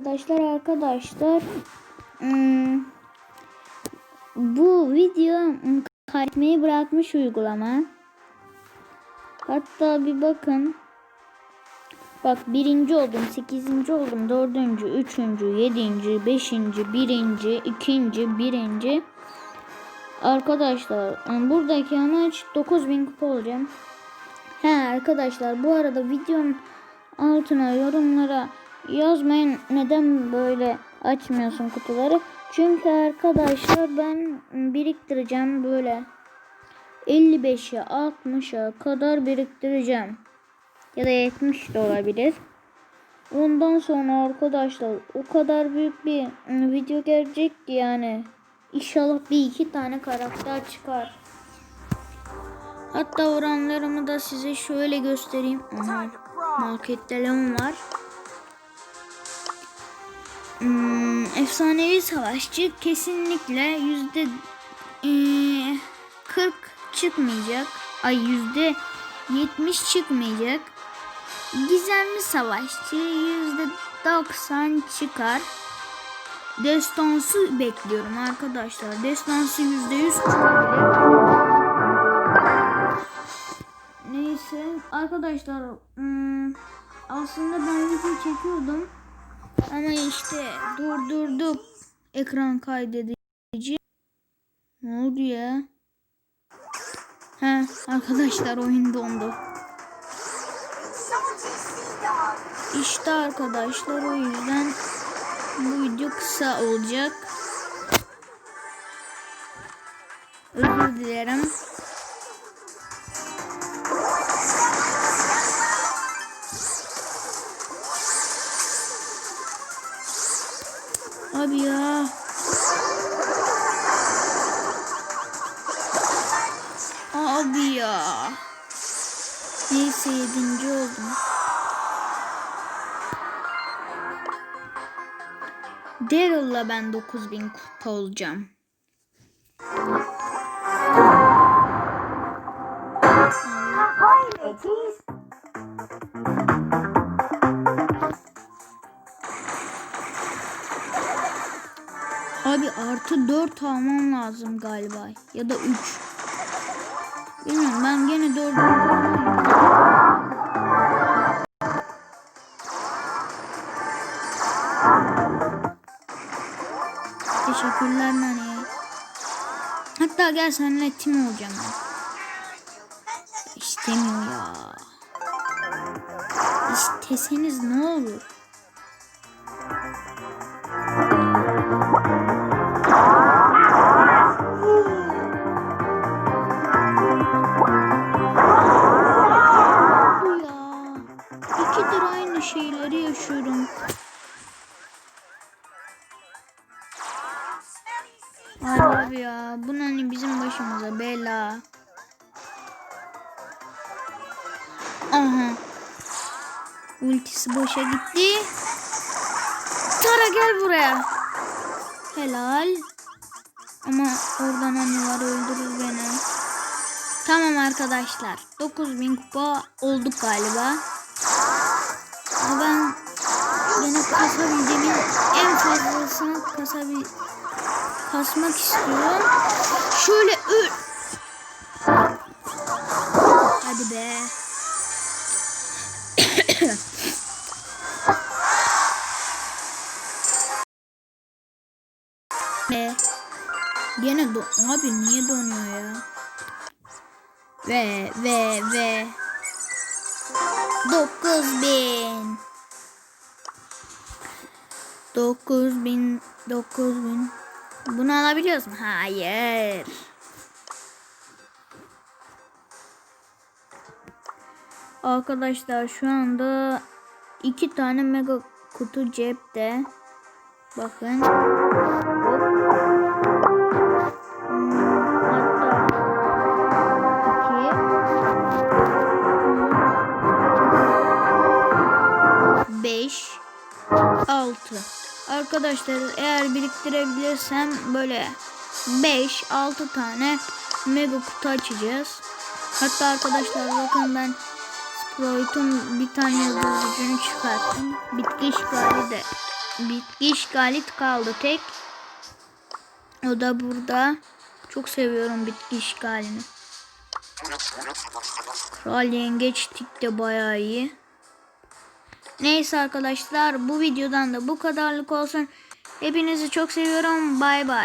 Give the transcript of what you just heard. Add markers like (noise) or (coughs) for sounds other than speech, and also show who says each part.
Speaker 1: Arkadaşlar arkadaşlar hmm, bu video kaydetmeyi bırakmış uygulama. Hatta bir bakın. Bak birinci oldum, sekizinci oldum, dördüncü, üçüncü, yedinci, beşinci, birinci, ikinci, birinci. Arkadaşlar buradaki amaç 9000 kupa olacağım. He arkadaşlar bu arada videonun altına yorumlara yazmayın neden böyle açmıyorsun kutuları. Çünkü arkadaşlar ben biriktireceğim böyle 55'e 60'a kadar biriktireceğim. Ya da 70 de olabilir. Ondan sonra arkadaşlar o kadar büyük bir video gelecek ki yani. İnşallah bir iki tane karakter çıkar. Hatta oranlarımı da size şöyle göstereyim. Aha, markette Leon var. Hmm, efsanevi savaşçı kesinlikle yüzde eee, 40 çıkmayacak. Ay yüzde 70 çıkmayacak. Gizemli savaşçı yüzde 90 çıkar. Destansı bekliyorum arkadaşlar. Destansı yüzde 100 çıkabilir. Neyse arkadaşlar hmm, aslında ben video çekiyordum ama işte durdurduk ekran kaydedici. Ne oldu ya? He arkadaşlar oyun dondu. İşte arkadaşlar o yüzden bu video kısa olacak. Özür dilerim. Abi ya. Abi ya. Neyse yedinci oldum. Daryl'la ben 9000 kupa olacağım.
Speaker 2: Hi, mateys.
Speaker 1: Abi artı 4 almam lazım galiba. Ya da 3. Bilmiyorum ben gene 4 Teşekkürler Nani. Hatta gel seninle tim olacağım ben. İstemiyor ya. İsteseniz ne olur? Ay abi ya. Bu hani bizim başımıza bela. Aha. Ultisi boşa gitti. Tara gel buraya. Helal. Ama oradan anneler öldürür beni. Tamam arkadaşlar. 9000 kupa olduk galiba. Ama ben yine kasabildiğimin en fazlasını kasabil kasmak istiyorum. Şöyle öl. Hadi be. (coughs) Ve Gene do abi niye donuyor ya? Ve ve ve 9000 9000 9000 Bunu alabiliyoruz mu? Hayır. Arkadaşlar şu anda iki tane mega kutu cepte. Bakın. Beş, altı. Arkadaşlar eğer biriktirebilirsem böyle 5-6 tane mega kutu açacağız. Hatta arkadaşlar bakın ben Sprite'un bir tane yıldız gücünü çıkarttım. Bitki işgali de bitki işgali kaldı tek. O da burada. Çok seviyorum bitki işgalini. Kral yengeç tik de bayağı iyi. Neyse arkadaşlar bu videodan da bu kadarlık olsun. Hepinizi çok seviyorum. Bay bay.